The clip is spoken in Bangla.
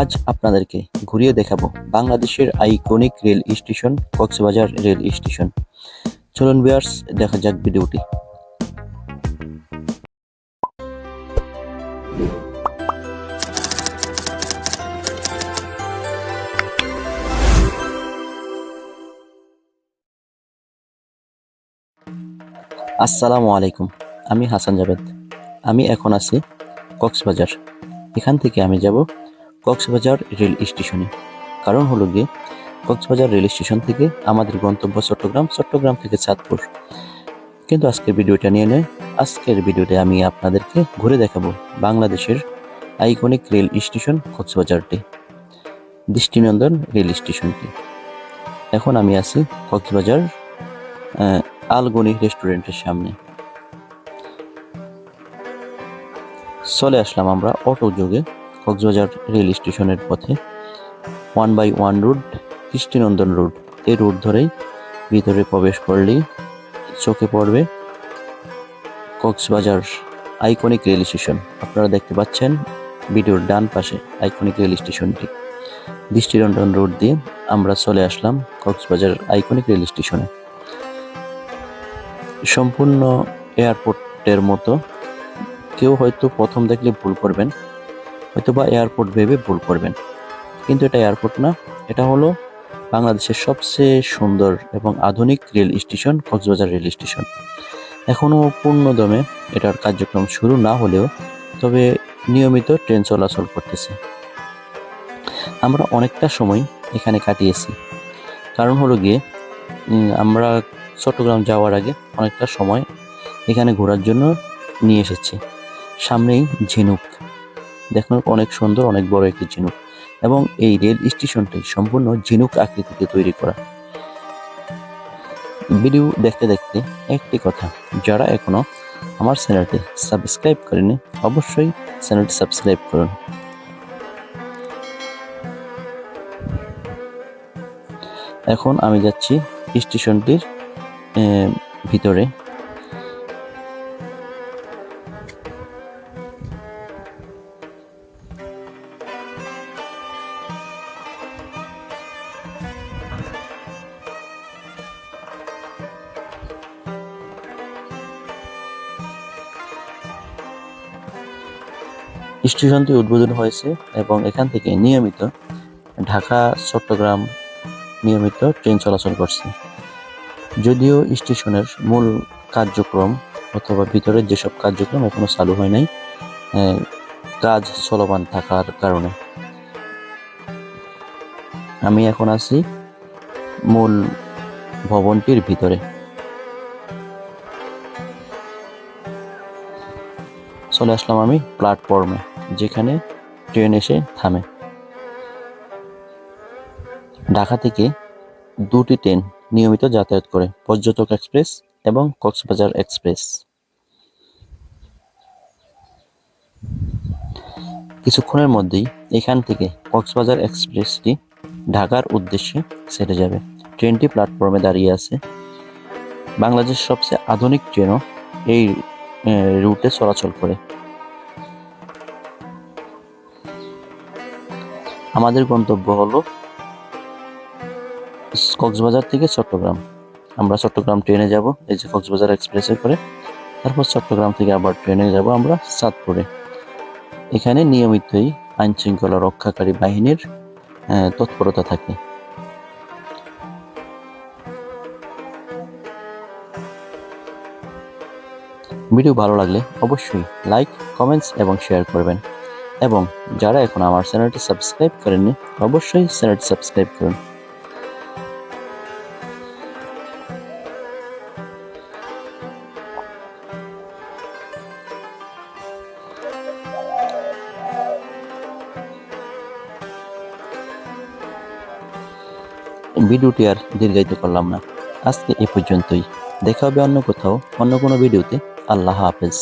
আজ আপনাদেরকে ঘুরিয়ে দেখাবো বাংলাদেশের iconic rail station Cox's Bazar rail station চলুন বিয়ার্স দেখা যাক ভিডিওটি। আসসালামু আলাইকুম, আমি হাসান জাভেদ। আমি এখন আছি কক্সবাজার। এখান থেকে আমি যাব কক্সবাজার রেল স্টেশনে। কারণ হলো গিয়ে, কক্সবাজার রেল স্টেশন থেকে আমাদের গন্তব্য চট্টগ্রাম চট্টগ্রাম থেকে চাঁদপুর। কিন্তু আজকের ভিডিওটা নিয়ে নয়, আজকের ভিডিওতে আমি আপনাদেরকে ঘুরে দেখাবো বাংলাদেশের আইকনিক রেল স্টেশন কক্সবাজারটি, দৃষ্টিনন্দন রেল স্টেশনটি। এখন আমি আছি কক্সবাজার আলগনি রেস্টুরেন্টের সামনে। চলে আসলাম আমরা অটো যোগে। কক্সবাজার রেল স্টেশনের পথে one by one route, Krishtinandan road এই রুট ধরেই ভিতরে প্রবেশ করলেই চোখে পড়বে কক্সবাজার আইকনিক রেল স্টেশন। আপনারা দেখতে পাচ্ছেন ভিডিওর ডান পাশে আইকনিক রেল স্টেশনটি। দৃষ্টিনন্দন রোড দিয়ে আমরা চলে আসলাম কক্সবাজার আইকনিক রেল স্টেশনে। সম্পূর্ণ এয়ারপোর্টের মতো কেউ হয়তো প্রথম দেখলে ভুল করবেন হয়তো বা এয়ারপোর্ট ভেবে ভুল করবেন। কিন্তু এটা এয়ারপোর্ট না, এটা হলো বাংলাদেশের সবচেয়ে সুন্দর এবং আধুনিক rail station, Cox's Bazar rail station. এখনও পূর্ণদমে এটার কার্যক্রম শুরু না হলেও, তবে নিয়মিত ট্রেন চলাচল করতেছে। আমরা অনেকটা সময় এখানে কাটিয়েছি। কারণ হলো গিয়ে আমরা চট্টগ্রাম যাওয়ার আগে অনেকটা সময় এখানে ঘোরার জন্য নিয়ে এসেছি। সামনেই ঝিনুক। দেখুন, অনেক সুন্দর, অনেক বড় একটি ঝিনুক। এবং এই রেল স্টেশনটি সম্পূর্ণ ঝিনুক আকৃতিতে তৈরি করা। ভিডিও দেখতে দেখতে একটি কথা, যারা এখনও আমার চ্যানেলটি সাবস্ক্রাইব করেনি অবশ্যই চ্যানেলটি সাবস্ক্রাইব করুন। এখন আমি যাচ্ছি স্টেশনটির ভিতরে। স্টেশনটি উদ্বোধন হয়েছে এবং এখান থেকে নিয়মিত ঢাকা, চট্টগ্রাম নিয়মিত ট্রেন চলাচল করছে। যদিও স্টেশনের মূল কার্যক্রম অথবা ভিতরের যেসব কার্যক্রম এখনও চালু হয় নাই কাজ চলমান থাকার কারণে। আমি এখন আছি মূল ভবনটির ভিতরে। চলে আসলাম আমি প্ল্যাটফর্মে। যেখানে ট্রেন এসে থামে। ঢাকা থেকে দুটি ট্রেন নিয়মিত যাতায়াত করে, পর্যটক এক্সপ্রেস এবং কক্সবাজার এক্সপ্রেস। কিছুক্ষণের মধ্যেই এখান থেকে কক্সবাজার এক্সপ্রেসটি ঢাকার উদ্দেশ্যে ছেড়ে যাবে। ট্রেনটি প্ল্যাটফর্মে দাঁড়িয়ে আছে। বাংলাদেশ সবচেয়ে আধুনিক ট্রেনও এই রুটে চলাচল করে। আমাদের গন্তব্য হলো কক্সবাজার থেকে চট্টগ্রাম। আমরা চট্টগ্রাম ট্রেনে যাব, এই যে কক্সবাজার এক্সপ্রেসে করে। তারপর চট্টগ্রাম থেকে আবার ট্রেনে যাব আমরা চাঁদপুরে এখানে নিয়মিতই আইন শৃঙ্খলা রক্ষাকারী বাহিনীর তৎপরতা থাকে। ভিডিও ভালো লাগলে অবশ্যই লাইক, কমেন্টস এবং শেয়ার করবেন। এবং যারা এখন আমার চ্যানেলটি সাবস্ক্রাইব করেননি, অবশ্যই চ্যানেলটি সাবস্ক্রাইব করুন। ভিডিওটি আর দীর্ঘায়িত করলাম না। আজকে এ পর্যন্তই। দেখা হবে অন্য কোথাও, অন্য কোনো ভিডিওতে। আল্লাহ হাফেজ।